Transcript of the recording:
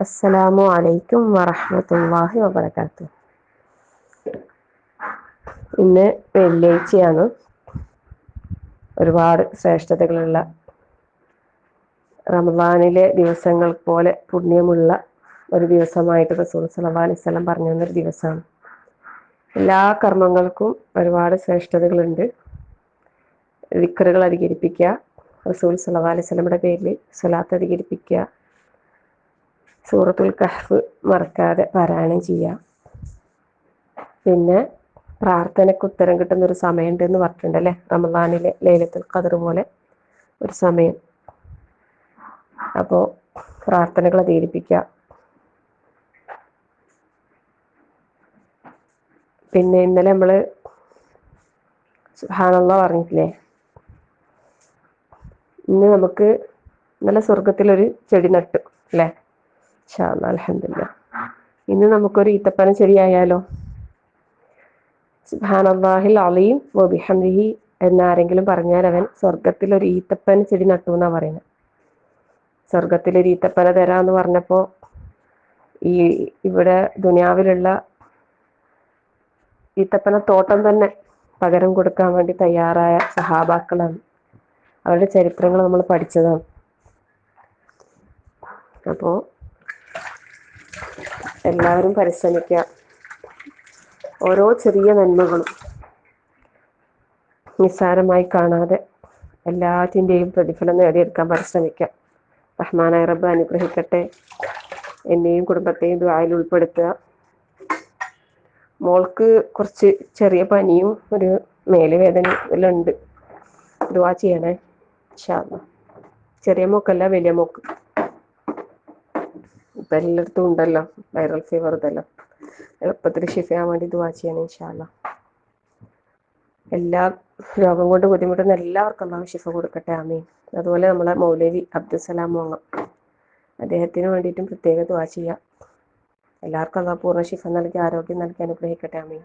അസ്സലാമു അലൈക്കും വറഹ്മത്തുള്ളാഹി വബറകാതുഹു. ഇന്ന് വെള്ളിയാഴ്ചയാണ്. ഒരുപാട് ശ്രേഷ്ഠതകളുള്ള റമദാനിലെ ദിവസങ്ങൾ പോലെ പുണ്യമുള്ള ഒരു ദിവസമായിട്ട് റസൂൽ സല്ലല്ലാഹു അലൈഹി വസല്ലം പറഞ്ഞു തന്നൊരു ദിവസമാണ്. എല്ലാ കർമ്മങ്ങൾക്കും ഒരുപാട് ശ്രേഷ്ഠതകളുണ്ട്. വിക്കറുകൾ അധികരിപ്പിക്കുക റസൂൽ സല്ലല്ലാഹു അലൈഹി പേരിൽ സ്വലാത്ത് അധികരിപ്പിക്കുക സൂറത്തുൽ കഹ്ഫ് മറക്കാതെ പാരായണം ചെയ്യുക. പിന്നെ പ്രാർത്ഥനയ്ക്ക് ഉത്തരം കിട്ടുന്ന ഒരു സമയമുണ്ട് എന്ന് പറഞ്ഞിട്ടുണ്ട് അല്ലേ റമദാനിലെ ലൈലത്തുൽ ഖദർ പോലെ ഒരു സമയം. അപ്പോൾ പ്രാർത്ഥനകൾ അധികരിപ്പിക്കുക. പിന്നെ ഇന്നലെ നമ്മൾ സുഹാനുള്ള പറഞ്ഞിട്ടില്ലേ? ഇന്ന് നമുക്ക് നല്ല സ്വർഗത്തിലൊരു ചെടി നട്ടു അല്ലേ? അലഹമില്ല ഇന്ന് നമുക്കൊരു ഈത്തപ്പന ചെടിയായാലോ? സുഹാനല്ലാഹിൽ അലീം വബിഹംദിഹി എന്നാരെങ്കിലും പറഞ്ഞാൽ അവൻ സ്വർഗത്തിൽ ഒരു ഈത്തപ്പന ചെടി നട്ടു എന്നാ പറയുന്നത്. സ്വർഗത്തിൽ ഒരു ഈത്തപ്പന തരാന്ന് പറഞ്ഞപ്പോ ഈ ഇവിടെ ദുനിയാവിലുള്ള ഈത്തപ്പന തോട്ടം തന്നെ പകരം കൊടുക്കാൻ വേണ്ടി തയ്യാറായ സഹാബാക്കളാണ്. അവരുടെ ചരിത്രങ്ങൾ നമ്മൾ പഠിച്ചതാണ്. അപ്പോ എല്ലാവരും പരിശ്രമിക്കുക. ഓരോ ചെറിയ നന്മകളും നിസ്സാരമായി കാണാതെ എല്ലാറ്റിന്റെയും പ്രതിഫലം നേടിയെടുക്കാൻ പരിശ്രമിക്കുക. റഹ്മാനായ റബ്ബ് അനുഗ്രഹിക്കട്ടെ. എന്നെയും കുടുംബത്തെയും ദ്വായിൽ ഉൾപ്പെടുത്തുക. മോൾക്ക് കുറച്ച് ചെറിയ പനിയും ഒരു മേലുവേദനയും എല്ലാം ഉണ്ട്. ദ്വാ ചെയ്യണേ. ഇൻഷാല്ലാ ചെറിയ മോക്കല്ല വലിയ മോക്ക്. ഇപ്പൊ എല്ലായിടത്തും ഉണ്ടല്ലോ വൈറൽ ഫീവർ ഇതെല്ലാം. എളുപ്പത്തിൽ ഷിഫയാൻ വേണ്ടി ദുവാ ചെയ്യണം ഇൻഷാല്ല എല്ലാ രോഗം കൊണ്ട് ബുദ്ധിമുട്ടുന്ന എല്ലാവർക്കും അള്ളാഹു ഷിഫ കൊടുക്കട്ടെ ആമീൻ. അതുപോലെ നമ്മളെ മൗലവി അബ്ദുസലാം മോങ്ങ. അദ്ദേഹത്തിന് വേണ്ടിയിട്ടും പ്രത്യേക ദുവാ ചെയ്യാം. എല്ലാവർക്കും അല്ലാതെ പൂർണ ഷിഫ നൽകി ആരോഗ്യം നൽകി അനുഗ്രഹിക്കട്ടെ ആമീൻ.